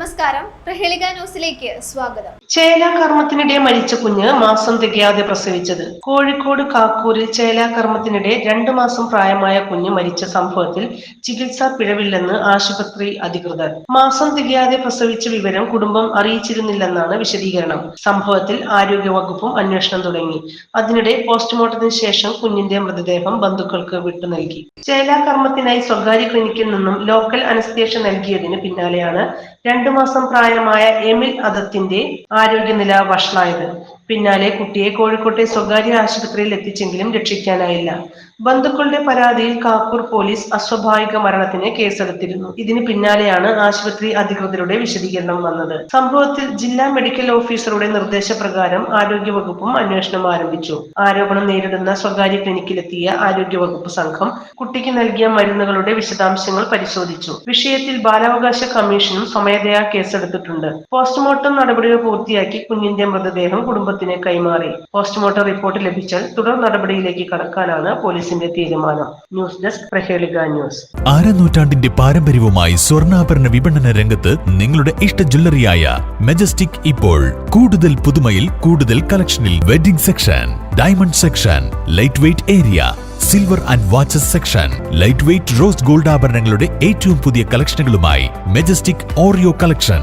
നമസ്കാരം. പ്രഹേളിക ന്യൂസിലേക്ക് സ്വാഗതം. ചേലാകർമ്മത്തിനിടെ മരിച്ച കുഞ്ഞ് മാസം തികയാതെ പ്രസവിച്ചത്. കോഴിക്കോട് കാക്കൂരിൽ ചേലാകർമ്മത്തിനിടെ രണ്ടു മാസം പ്രായമായ കുഞ്ഞ് മരിച്ച സംഭവത്തിൽ ചികിത്സാ പിഴവില്ലെന്ന് ആശുപത്രി അധികൃതർ. മാസം തികയാതെ പ്രസവിച്ച വിവരം കുടുംബം അറിയിച്ചിരുന്നില്ലെന്നാണ് വിശദീകരണം. സംഭവത്തിൽ ആരോഗ്യ ആരോഗ്യവകുപ്പും അന്വേഷണം തുടങ്ങി. അതിനിടെ പോസ്റ്റ്മോർട്ടത്തിന് ശേഷം കുഞ്ഞിന്റെ മൃതദേഹം ബന്ധുക്കൾക്ക് വിട്ടു നൽകി. ചേലാകർമ്മത്തിനായി സ്വകാര്യ ക്ലിനിക്കിൽ നിന്നും ലോക്കൽ അനസ്തേഷ്യ നൽകിയതിന് പിന്നാലെയാണ് രണ്ടു മാസം പ്രായമായ എമിൽ അദത്തിന്റെ ആരോഗ്യനില വഷളായത്. പിന്നാലെ കുട്ടിയെ കോഴിക്കോട്ടെ സ്വകാര്യ ആശുപത്രിയിൽ എത്തിച്ചെങ്കിലും രക്ഷിക്കാനായില്ല. ബന്ധുക്കളുടെ പരാതിയിൽ കാക്കൂർ പോലീസ് അസ്വാഭാവിക മരണത്തിന് കേസെടുത്തിരുന്നു. ഇതിന് പിന്നാലെയാണ് ആശുപത്രി അധികൃതരുടെ വിശദീകരണം വന്നത്. സംഭവത്തിൽ ജില്ലാ മെഡിക്കൽ ഓഫീസറുടെ നിർദ്ദേശപ്രകാരം ആരോഗ്യ ആരോഗ്യവകുപ്പും അന്വേഷണം ആരംഭിച്ചു. ആരോപണം നേരിടുന്ന സ്വകാര്യ ക്ലിനിക്കിലെത്തിയ ആരോഗ്യ വകുപ്പ് സംഘം കുട്ടിക്ക് നൽകിയ മരുന്നുകളുടെ വിശദാംശങ്ങൾ പരിശോധിച്ചു. വിഷയത്തിൽ ബാലാവകാശ കമ്മീഷനും സ്വമേധയാ കേസെടുത്തിട്ടുണ്ട്. പോസ്റ്റ്മോർട്ടം നടപടികൾ പൂർത്തിയാക്കി കുഞ്ഞിന്റെ മൃതദേഹം കുടുംബത്തിന് കൈമാറി. പോസ്റ്റ്മോർട്ടം റിപ്പോർട്ട് ലഭിച്ചാൽ തുടർ നടപടിയിലേക്ക് കടക്കാനാണ് പോലീസിന്റെ തീരുമാനം. News desk Praheleeka news. ആരനൂറ്റാണ്ടിന്റെ പാരമ്പര്യവുമായി സ്വർണാഭരണ വിപണന രംഗത്ത് നിങ്ങളുടെ ഇഷ്ട ജ്വല്ലറിയായ മെജസ്റ്റിക് ഇപ്പോൾ കൂടുതൽ പുതുമയിൽ കൂടുതൽ കളക്ഷനിൽ wedding section diamond section light weight area silver and watches section light weight rose gold ആഭരണങ്ങളുടെ ഏറ്റവും പുതിയ കളക്ഷനുകളുമായി മെജസ്റ്റിക് ഓറിയോ കളക്ഷൻ.